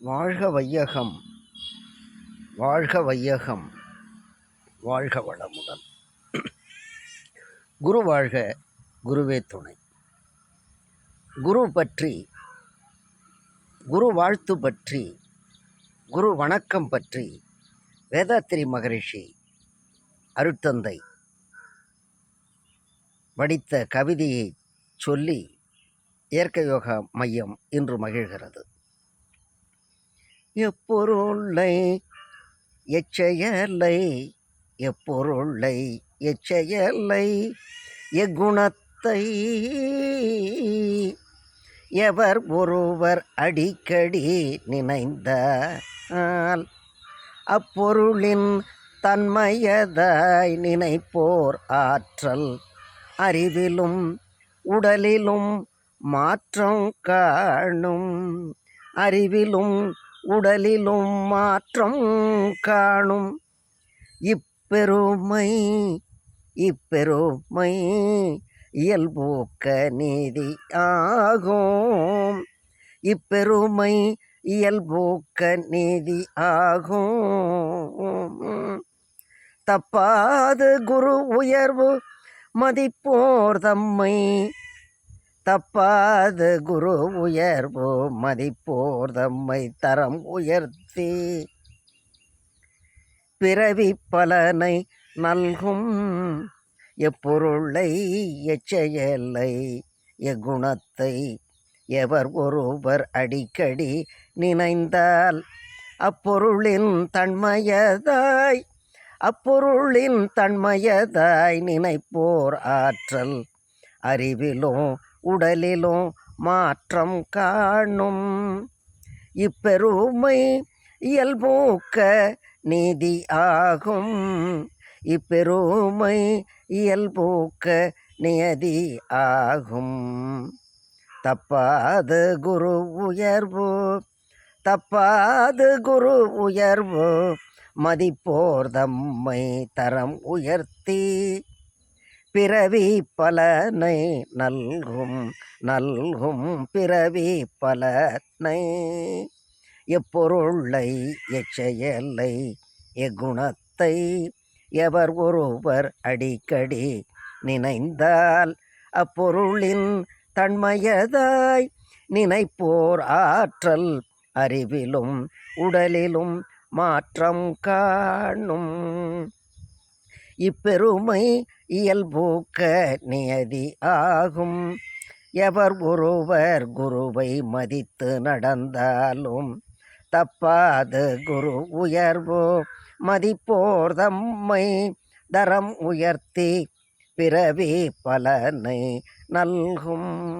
வாழ்க வையகம் வாழ்க வையகம் வாழ்க வளமுடன். குரு வாழ்க குருவே துணை. குரு பற்றி குரு வாழ்த்து பற்றி குரு வணக்கம் பற்றி வேதாத்திரி மகரிஷி அருட்தந்தை வடித்த கவிதையை சொல்லி இயற்கை யோகா மையம் இன்று மகிழ்கிறது. எப்பொருளை எச்செயலை எப்பொருளை எச்செயலை எக்குணத்தை எவர் ஒருவர் அடிக்கடி நினைந்தால் அப்பொருளின் தன்மையதாய் நினைப்போர் ஆற்றல் அறிவிலும் உடலிலும் மாற்றம் காணும் அறிவிலும் உடலிலும் மாற்றம் காணும். இப்பெருமை இப்பெருமை இயல்போக்க நீதி ஆகும் இப்பெருமை இயல்போக்க நீதி ஆகும் தப்பாது குரு உயர்வு மதிப்போர் தம்மை தப்பாது குரு உயர்வு மதிப்போர் தம்மை தரம் உயர்த்தி. பிறவி பலனை நல்கும் எப்பொருளை எச்செயலை எக்குணத்தை எவர் ஒருவர் அடிக்கடி நினைந்தால் அப்பொருளின் தன்மையதாய் அப்பொருளின் தன்மையதாய் நினைப்போர் ஆற்றல் அறிவிலும் உடலிலும் மாற்றம் காணும். இப்பெருமை இயல்பூக்க நீதி ஆகும். இப்பெருமை இயல்பூக்க நியதி ஆகும். தப்பாது குரு உயர்வு தப்பாது குரு உயர்வு மதிப்போர் தம்மை தரம் உயர்த்தி பிறவி பலனை நல்கும் நல்கும் பிறவி பலனை. எப்பொருளை எச்செயலை எக்குணத்தை எவர் ஒருவர் அடிக்கடி நினைந்தால் அப்பொருளின் தன்மையதாய் நினைப்போர் ஆற்றல் அறிவிலும் உடலிலும் மாற்றம் காணும். இப்பெருமை இயல்போக்க நியதி ஆகும். எவர் ஒருவர் குருவை மதித்து நடந்தாலும் தப்பாது குரு உயர்வோ. மதிப்போர் தம்மை தரம் உயர்த்தி பிறவி பலனை நல்கும்.